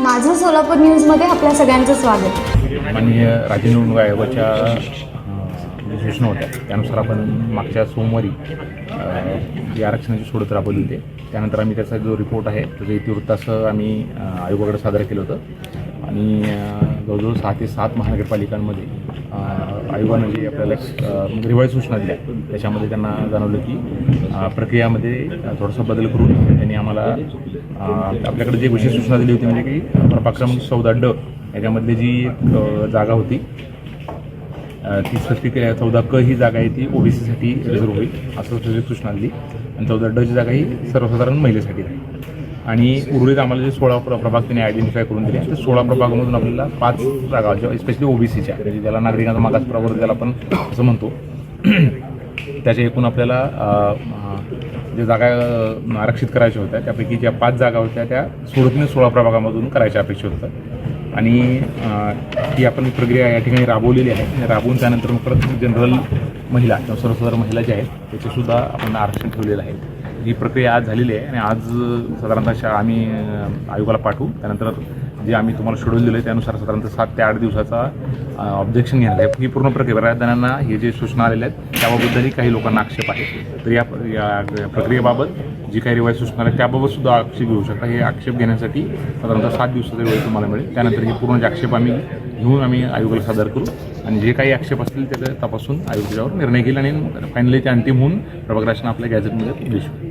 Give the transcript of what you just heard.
माझं सोलापूर न्यूजमध्ये आपल्या सगळ्यांचं स्वागत. माननीय राज्य निवडणूक आयोगाच्या अ, सूचना होत्या. त्यानुसार आपण मागच्या सोमवारी अ, जी आरक्षणाची सोडत राबवली होती त्यानंतर आम्ही त्याचा जो रिपोर्ट आहे त्याचं इतिवृत्त असं आम्ही आयोगाकडे सादर केलं होतं. आणि जवळजवळ सहा ते सात महानगरपालिकांमध्ये आयोगानं जे आपल्याला एक म्हणजे सूचना दिल्या त्याच्यामध्ये त्यांना जाणवलं की प्रक्रियामध्ये थोडासा बदल करून त्यांनी आम्हाला आपल्याकडे जे विशेष सूचना दिली होती म्हणजे की अ, प्रभाग क्रमांक चौदा ड याच्यामधली जी एक, जागा होती ती स्पष्टीक चौदा क ही जागा आहे ती ओबीसीसाठी रिझर्व होईल असं सूचना दिली. आणि चौदा डची जागा ही सर्वसाधारण महिलेसाठी आहे. आणि उर्वरित आम्हाला जे सोळा प्र प्रभाग त्यांनी आयडेंटिफाय करून दिले ते सोळा प्रभागामधून आपल्याला पाच जागा जेव्हा स्पेशली ओबीसीच्या म्हणजे ज्याला नागरिकांचा मागास प्रवर्ग ज्याला आपण असं म्हणतो त्याच्या एकूण आपल्याला जे ज्या जागा आरक्षित करायच्या होत्या त्यापैकी ज्या पाच जागा होत्या त्या सोडतीने सोळा प्रभागामधून करायच्या अपेक्षित होतं आणि ती ही आपण प्रक्रिया या ठिकाणी राबवलेली आहे. आणि राबवून त्यानंतर मग परत जनरल महिला किंवा सर्वसाधारण महिला ज्या आहेत त्याचेसुद्धा आपण आरक्षण ठेवलेलं आहे. ही प्रक्रिया आज झालेली आहे आणि आज साधारणतः आम्ही आयोगाला पाठवू. त्यानंतर जे आम्ही तुम्हाला शेड्यूल दिलं आहे त्यानुसार साधारणतः सात ते आठ दिवसाचा ऑब्जेक्शन घेणार आहे. ही पूर्ण प्रक्रिया बऱ्याच जणांना हे जे सूचना आलेल्या आहेत त्याबाबतही काही लोकांना आक्षेप आहे. तर या या प्रक्रियेबाबत जी काही रिवाय सूचना आहे त्याबाबत सुद्धा आक्षेप घेऊ शकता. हे आक्षेप घेण्यासाठी साधारणतः सात दिवसाचा वेळ तुम्हाला मिळेल. त्यानंतर हे पूर्ण जे आक्षेप आम्ही घेऊन आम्ही आयोगाला सादर करू. आणि जे काही आक्षेप असतील त्याचं तपासून आयोग त्याच्यावर निर्णय घेईल आणि फायनली ते अंतिम होऊन प्रभागराशन आपल्या गॅझेटमध्ये शकतो